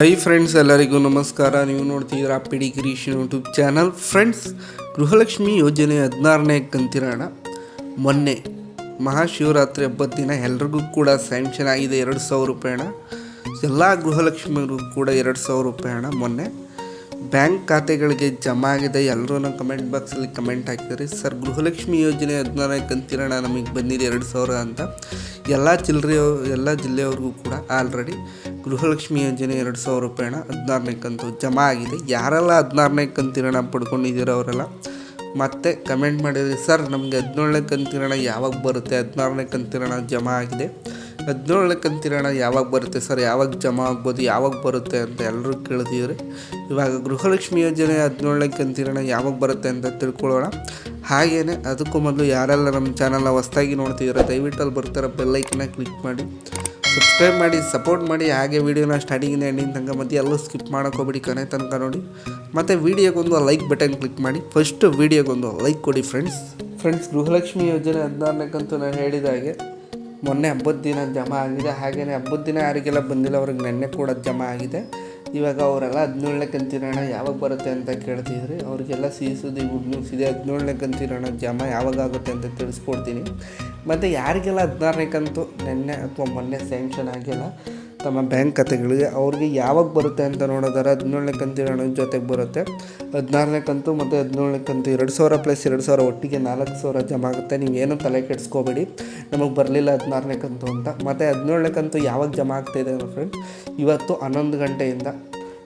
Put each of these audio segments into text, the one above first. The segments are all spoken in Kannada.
ಹೈ ಫ್ರೆಂಡ್ಸ್ ಎಲ್ಲರಿಗೂ ನಮಸ್ಕಾರ. ನೀವು ನೋಡ್ತಿದ್ದೀರಾ PD Girish YouTube channel friends Gruhalakshmi ಯೋಜನೆ ಹದಿನಾರನೇ ಕಂತಿರಾಣ. ಮೊನ್ನೆ ಮಹಾಶಿವರಾತ್ರಿ ಹಬ್ಬದ ದಿನ ಎಲ್ರಿಗೂ ಕೂಡ ಸ್ಯಾಂಕ್ಷನ್ ಆಗಿದೆ ಎರಡು ಸಾವಿರ ರೂಪಾಯಿ ಹಣ. ಎಲ್ಲ ಗೃಹಲಕ್ಷ್ಮಿಗೂ ಕೂಡ ಎರಡು ಸಾವಿರ ರೂಪಾಯಿ ಹಣ ಮೊನ್ನೆ. ಬ್ಯಾಂಕ್ ಖಾತೆಗಳಿಗೆ ಜಮಾ ಆಗಿದೆ. ಎಲ್ಲರೂ ಕಮೆಂಟ್ ಬಾಕ್ಸಲ್ಲಿ ಕಮೆಂಟ್ ಹಾಕಿದ್ದಾರೆ ಸರ್ ಗೃಹಲಕ್ಷ್ಮಿ ಯೋಜನೆ ಹದಿನಾರನೇ ಕಂತಿರೋಣ. ನಮಗೆ ಬಂದಿದೆ ಎರಡು ಸಾವಿರ ಅಂತ. ಎಲ್ಲ ಚಿಲ್ಲರೆ ಎಲ್ಲ ಜಿಲ್ಲೆಯವ್ರಿಗೂ ಕೂಡ ಆಲ್ರೆಡಿ ಗೃಹಲಕ್ಷ್ಮಿ ಯೋಜನೆ ಎರಡು ಸಾವಿರ ರೂಪಾಯಿ ಹದಿನಾರನೇ ಕಂತು ಜಮಾ ಆಗಿದೆ. ಯಾರೆಲ್ಲ ಹದಿನಾರನೇ ಕಂತಿನ ಹಣ ಪಡ್ಕೊಂಡಿದ್ದೀರೋ ಅವರೆಲ್ಲ ಮತ್ತೆ ಕಮೆಂಟ್ ಮಾಡಿದರೆ, ಸರ್, ನಮಗೆ ಹದಿನೇಳನೇ ಕಂತಿನ ಹಣ ಯಾವಾಗ ಬರುತ್ತೆ? ಹದಿನಾರನೇ ಕಂತಿನ ಹಣ ಜಮಾ ಆಗಿದೆ. ಹದಿನೇಳನೇ ಕಂತಿನ ಯಾವಾಗ ಬರುತ್ತೆ? ಸರ್, ಯಾವಾಗ ಜಮಾ ಆಗ್ಬೋದು? ಯಾವಾಗ ಬರುತ್ತೆ ಅಂತ ಎಲ್ಲರೂ ಕೇಳಿದ್ರೆ ಇವಾಗ ಗೃಹಲಕ್ಷ್ಮಿ ಯೋಜನೆ ಹದಿನೇಳನೇ ಕಂತಿನ ಹಣ ಯಾವಾಗ ಬರುತ್ತೆ ಅಂತ ತಿಳ್ಕೊಳ್ಳೋಣ. ಹಾಗೆಯೇ ಅದಕ್ಕೂ ಮೊದಲು ಯಾರೆಲ್ಲ ನಮ್ಮ ಚಾನಲ್ನ ಹೊಸ್ದಾಗಿ ನೋಡ್ತಿದ್ದೀರ, ದಯವಿಟ್ಟು ಅಲ್ಲಿ ಬರ್ತಾರ ಬೆಲ್ಲೈಕನ್ನ ಕ್ಲಿಕ್ ಮಾಡಿ. ಸಬ್ಸ್ಕ್ರೈಬ್ ಮಾಡಿ ಸಪೋರ್ಟ್ ಮಾಡಿ, ಹಾಗೆ ವೀಡಿಯೋನ ಸ್ಟಾರ್ಟಿಂಗಿಂದ ಎಂಡಿಂಗ್ ತನಕ ಮತ್ತೆ ಎಲ್ಲೂ ಸ್ಕಿಪ್ ಮಾಡೋಕೆ ಹೋಗ್ಬಿಡಿ ಕೊನೆ ತನಕ ನೋಡಿ. ಮತ್ತು ವೀಡಿಯೋಗೊಂದು ಲೈಕ್ ಬಟನ್ ಕ್ಲಿಕ್ ಮಾಡಿ. ಫಸ್ಟ್ ವೀಡಿಯೋಗೊಂದು ಲೈಕ್ ಕೊಡಿ ಫ್ರೆಂಡ್ಸ್ ಫ್ರೆಂಡ್ಸ್ ಗೃಹಲಕ್ಷ್ಮಿ ಯೋಜನೆ ಹದಿನಾರನೇ ಕಂತು ನಾನು ಹೇಳಿದ ಹಾಗೆ, ಮೊನ್ನೆ ಹಬ್ಬದ ದಿನ ಜಮಾ ಆಗಿದೆ. ಹಾಗೆಯೇ ಹಬ್ಬದ ದಿನ ಯಾರಿಗೆಲ್ಲ ಬಂದಿಲ್ಲ, ಅವ್ರಿಗೆ ನೆನ್ನೆ ಕೂಡ ಜಮಾ ಆಗಿದೆ. ಇವಾಗ ಅವರೆಲ್ಲ ಹದಿನೇಳನೇ ಕಂತಿರೋಣ ಯಾವಾಗ ಬರುತ್ತೆ ಅಂತ ಕೇಳ್ತಿದ್ರಿ. ಅವ್ರಿಗೆಲ್ಲ ಸುದ್ದಿ ಗುಡ್ ನ್ಯೂಸ್ ಇದೆ. ಹದಿನೇಳನೇ ಕಂತಿರೋಣ ಜಮಾ ಯಾವಾಗ ಆಗುತ್ತೆ ಅಂತ ತಿಳಿಸ್ಕೊಡ್ತೀನಿ. ಮತ್ತು ಯಾರಿಗೆಲ್ಲ ಹದಿನಾರನೇ ಕಂತು ನಿನ್ನೆ ಅಥವಾ ಮೊನ್ನೆ ಸ್ಯಾಂಕ್ಷನ್ ಆಗಿಲ್ಲ ತಮ್ಮ ಬ್ಯಾಂಕ್ ಖಾತೆಗಳಿಗೆ ಅವ್ರಿಗೆ ಯಾವಾಗ ಬರುತ್ತೆ ಅಂತ ನೋಡೋದಾರೆ ಹದಿನೇಳನೇ ಕಂತಿನ ಹಣದ ಜೊತೆಗೆ ಬರುತ್ತೆ. ಹದಿನಾರನೇ ಕಂತು ಮತ್ತು ಹದಿನೇಳನೇ ಕಂತು ಎರಡು ಸಾವಿರ ಪ್ಲಸ್ ಎರಡು ಸಾವಿರ ಒಟ್ಟಿಗೆ ನಾಲ್ಕು ಸಾವಿರ ಜಮಾ ಆಗುತ್ತೆ. ನೀವೇನು ತಲೆ ಕೆಡಿಸ್ಕೋಬೇಡಿ. ನಮಗೆ ಬರಲಿಲ್ಲ ಹದಿನಾರನೇ ಕಂತು ಅಂತ. ಮತ್ತು ಹದಿನೇಳನೇ ಕಂತು ಯಾವಾಗ ಜಮಾ ಆಗ್ತಾಯಿದೆ ಫ್ರೆಂಡ್ಸ್ ಇವತ್ತು ಹನ್ನೊಂದು ಗಂಟೆಯಿಂದ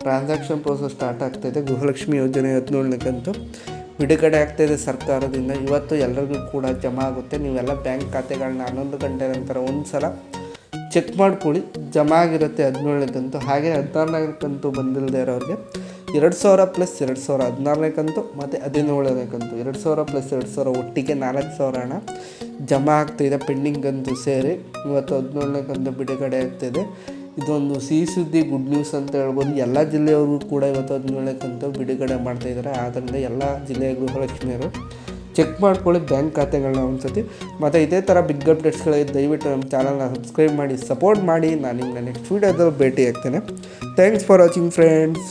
ಟ್ರಾನ್ಸಾಕ್ಷನ್ ಪ್ರೋಸೆಸ್ ಸ್ಟಾರ್ಟ್ ಆಗ್ತಾಯಿದೆ ಗೃಹಲಕ್ಷ್ಮಿ ಯೋಜನೆ ಹದಿನೇಳನೇ ಕಂತು ಬಿಡುಗಡೆ ಆಗ್ತಾಯಿದೆ ಸರ್ಕಾರದಿಂದ. ಇವತ್ತು ಎಲ್ಲರಿಗೂ ಕೂಡ ಜಮಾ ಆಗುತ್ತೆ. ನೀವೆಲ್ಲ ಬ್ಯಾಂಕ್ ಖಾತೆಗಳನ್ನ ಹನ್ನೊಂದು ಗಂಟೆ ನಂತರ ಒಂದು ಸಲ ಚೆಕ್ ಮಾಡ್ಕೊಳ್ಳಿ. ಜಮಾ ಆಗಿರುತ್ತೆ ಹದಿನೇಳನೇ ಕಂತು ಹಾಗೆ ಹದಿನಾರನೇ ಕಂತು ಬಂದಿಲ್ಲದೆ ಇರೋರಿಗೆ ಎರಡು ಸಾವಿರ ಪ್ಲಸ್ ಎರಡು ಸಾವಿರ ಹದಿನಾರನೇ ಕಂತು ಮತ್ತು ಹದಿನೇಳನೇ ಕಂತು ಎರಡು ಸಾವಿರ ಪ್ಲಸ್ ಎರಡು ಸಾವಿರ ಒಟ್ಟಿಗೆ ನಾಲ್ಕು ಸಾವಿರ ಹಣ ಜಮಾ ಆಗ್ತಾಯಿದೆ ಪೆಂಡಿಂಗ್ ಕಂತು ಸೇರಿ. ಇವತ್ತು ಹದಿನೇಳನೇ ಕಂತು ಬಿಡುಗಡೆ ಆಗ್ತಿದೆ ಇದೊಂದು ಸಿಹಿ ಸುದ್ದಿ ಗುಡ್ ನ್ಯೂಸ್ ಅಂತ ಹೇಳ್ಬೋದು. ಎಲ್ಲ ಜಿಲ್ಲೆಯವ್ರಿಗೂ ಕೂಡ ಇವತ್ತು ಹದಿನೇಳನೇ ಕಂತು ಬಿಡುಗಡೆ ಮಾಡ್ತಾಯಿದ್ದಾರೆ ಆದ್ದರಿಂದ ಎಲ್ಲ ಜಿಲ್ಲೆಯ ಗೃಹಲಕ್ಷ್ಮಿಯರು ಚೆಕ್ ಮಾಡ್ಕೊಳ್ಳಿ ಬ್ಯಾಂಕ್ ಖಾತೆಗಳನ್ನ ಒಂದ್ಸತಿ. ಮತ್ತು ಇದೇ ಥರ ಬಿಗ್ ಅಪ್ಡೇಟ್ಸ್ಗಳಿಗೆ ದಯವಿಟ್ಟು ನಮ್ಮ ಚಾನಲ್ನ ಸಬ್ಸ್ಕ್ರೈಬ್ ಮಾಡಿ ಸಪೋರ್ಟ್ ಮಾಡಿ. ನಾನು ನಿಮ್ಮನ್ನ ನೆಕ್ಸ್ಟ್ ವೀಡಿಯೋದಲ್ಲಿ ಭೇಟಿ ಆಗ್ತೇನೆ. Thanks for watching friends